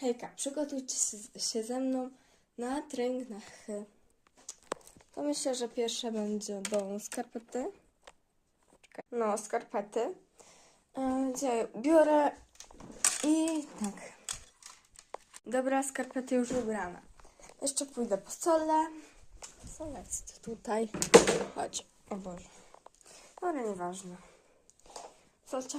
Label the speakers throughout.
Speaker 1: Hejka, przygotujcie się- ze mną na trening na ch. To myślę, że pierwsze będą skarpety. Czekaj. No, skarpety. E, Gdzie biorę i tak. Dobra, skarpety już ubrane. Jeszcze pójdę po solę. Sola jest tutaj. Chodź. O Boże. Ale nieważne. Solcia.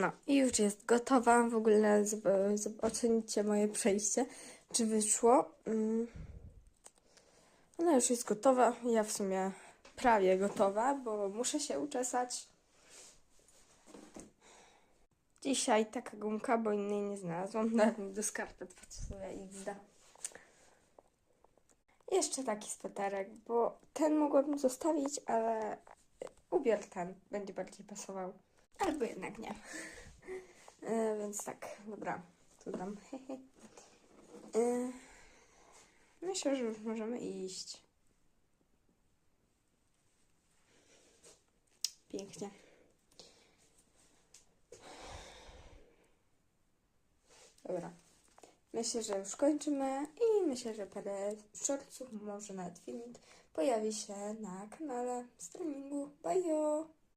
Speaker 1: No i już jest gotowa. W ogóle ocenicie moje przejście, czy wyszło. Mm. Ona już jest gotowa. Ja w sumie prawie gotowa, bo muszę się uczesać. Dzisiaj taka gumka, bo innej nie znalazłam. Mi do skarpet pasuje XD. Jeszcze taki sweterek, bo ten mogłabym zostawić, ale ubier ten będzie bardziej pasował. Albo jednak nie. E, więc tak, dobra, tu dam. e, myślę, że już możemy iść. Pięknie. Dobra. Myślę, że już kończymy i myślę, że parę shortsów, może nawet filmik pojawi się na kanale streamingu. Bye!